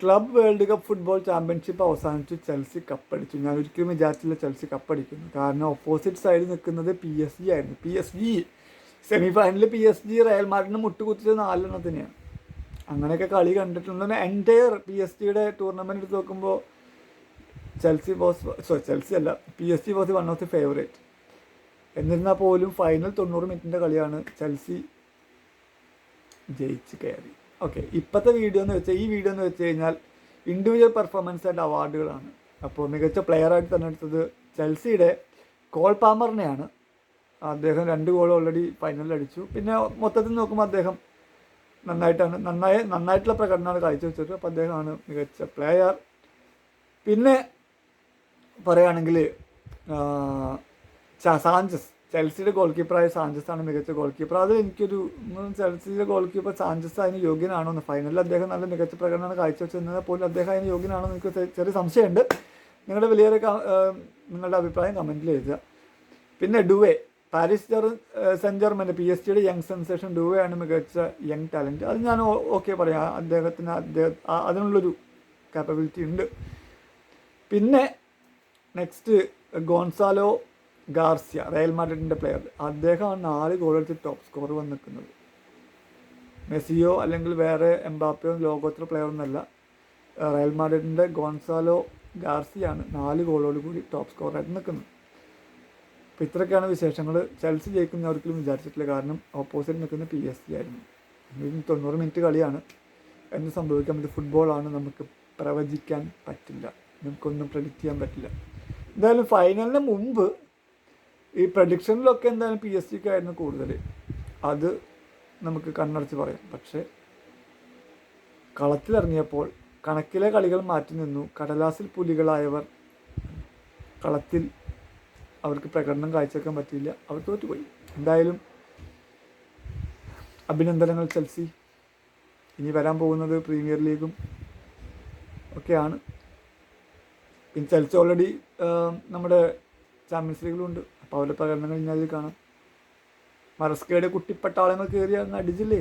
Club world cup football championship അവസാനിച്ച്. Chelsea കപ്പടിച്ചു ഞാൻ ഒരിക്കലും വിചാരിച്ചില്ല ചെൽസി കപ്പടിക്കുന്നു കാരണം ഓപ്പോസിറ്റ് സൈഡിൽ നിൽക്കുന്നത് പി എസ് ജി ആയിരുന്നു. പി എസ് ജി സെമി ഫൈനലിൽ പി എസ് ജി റയൽ മാർട്ടിന് മുട്ടുകുത്തിയത് നാലെണ്ണത്തിനെയാണ് അങ്ങനെയൊക്കെ കളി കണ്ടിട്ടുണ്ട്. എന്റയർ പി എസ് ജിയുടെ ടൂർണമെന്റ് എടുത്ത് നോക്കുമ്പോൾ ചെൽസി ബോസ് സോ ചെൽസി അല്ല P S G boss one of the favourite എന്നിരുന്നാൽ പോലും ഫൈനൽ തൊണ്ണൂറ് മിനിറ്റിന്റെ കളിയാണ് ചെൽസി ജയിച്ച് കയറി. ഓക്കെ ഇപ്പോഴത്തെ വീഡിയോ എന്ന് വെച്ചാൽ ഈ വീഡിയോ എന്ന് വെച്ച് കഴിഞ്ഞാൽ ഇൻഡിവിജ്വൽ പെർഫോമൻസ് ആൻഡ് അവാർഡുകളാണ് അപ്പോൾ മികച്ച പ്ലെയറായിട്ട് തന്നെ എടുത്തത് ചെൽസിയുടെ കോൾ പാമറിനെയാണ്. അദ്ദേഹം രണ്ട് ഗോൾ ഓൾറെഡി ഫൈനലിൽ അടിച്ചു. പിന്നെ മൊത്തത്തിൽ നോക്കുമ്പോൾ അദ്ദേഹം നന്നായിട്ടാണ് നന്നായി നന്നായിട്ടുള്ള പ്രകടനമാണ് കാഴ്ചവെച്ചത്. അപ്പോൾ അദ്ദേഹമാണ് മികച്ച പ്ലെയർ പിന്നെ പറയുകയാണെങ്കിൽ സാഞ്ചസ്. ചെൽസിയുടെ ഗോൾ കീപ്പറായ സാഞ്ചസ് ആണ് മികച്ച ഗോൾ കീപ്പർ അത് എനിക്കൊരു ചെൽസിയുടെ ഗോൾ കീപ്പർ സാഞ്ചസ് അതിന് യോഗ്യനാണോ എന്ന് ഫൈനലിൽ അദ്ദേഹം നല്ല മികച്ച പ്രകടനമാണ് കാഴ്ചവെച്ചിരുന്നത് പോലും അദ്ദേഹം അതിന് യോഗ്യനാണോ എന്ന് എനിക്ക് ചെറിയ സംശയമുണ്ട്. നിങ്ങളുടെ വലിയൊരു നിങ്ങളുടെ അഭിപ്രായം കമന്റിൽ എഴുതുക. പിന്നെ ഡുവേ. പാരീസ് ജെർ സെന്റ് ജർമ്മന്റെ പി എസ് ടിയുടെ യങ് സെൻസേഷൻ ഡുവേ ആണ് മികച്ച യങ് ടാലന്റ് അത് ഞാൻ ഓക്കെ പറയാം. അദ്ദേഹത്തിന് അദ്ദേഹം അതിനുള്ളൊരു കാപ്പബിലിറ്റി ഉണ്ട്. പിന്നെ നെക്സ്റ്റ് ഗോൺസാലോ ഗാർസിയ റയൽ മാഡ്രിഡിന്റെ പ്ലെയർ അദ്ദേഹമാണ് നാല് അടിച്ച് ടോപ്പ് സ്കോർ വന്ന് നിൽക്കുന്നത് മെസ്സിയോ അല്ലെങ്കിൽ വേറെ എംബാപ്പയോ ലോകോത്തര പ്ലെയർ ഒന്നല്ല. റയൽ മാഡ്രിഡിന്റെ ഗോൺസാലോ ഗാർസിയാണ് നാല് ഗോളോട് കൂടി ടോപ്പ് സ്കോറായിട്ട് നിൽക്കുന്നത്. അപ്പോൾ ഇത്രയൊക്കെയാണ് വിശേഷങ്ങൾ ചെൽസി ജയിക്കുന്നവർക്കും ഒരിക്കലും വിചാരിച്ചിട്ടില്ല. കാരണം ഓപ്പോസിറ്റ് നിൽക്കുന്ന പി എസ് സി ആയിരുന്നു തൊണ്ണൂറ് മിനിറ്റ് കളിയാണ്. എന്ത് സംഭവിക്കാം? ഇത് ഫുട്ബോളാണ് നമുക്ക് പ്രവചിക്കാൻ പറ്റില്ല. നമുക്കൊന്നും പ്രഡിക്റ്റ് ചെയ്യാൻ പറ്റില്ല. എന്തായാലും ഫൈനലിന് മുമ്പ് ഈ പ്രഡിക്ഷനിലൊക്കെ എന്തായാലും പി എസ് സിക്കായിരുന്നു കൂടുതൽ അത് നമുക്ക് കണ്ണടച്ച് പറയാം. പക്ഷേ കളത്തിലിറങ്ങിയപ്പോൾ കണക്കിലെ കളികൾ മാറ്റി നിന്നു. കടലാസിൽ പുലികളായവർ കളത്തിൽ അവർക്ക് പ്രകടനം കാഴ്ചവെക്കാൻ പറ്റിയില്ല. അവർ തോറ്റുപോയി. എന്തായാലും അഭിനന്ദനങ്ങൾ ചെൽസി. ഇനി വരാൻ പോകുന്നത് പ്രീമിയർ ലീഗും ഒക്കെയാണ്. പിന്നെ ചെൽസി ഓൾറെഡി നമ്മുടെ ചാമ്പ്യൻസ് ലീഗിലുണ്ട് അപ്പോൾ അവരുടെ പ്രകടനങ്ങൾ കഴിഞ്ഞാൽ കാണാം. മറസ്കയുടെ കുട്ടിപ്പട്ടാളങ്ങൾ കയറി അങ്ങ് അടിച്ചില്ലേ?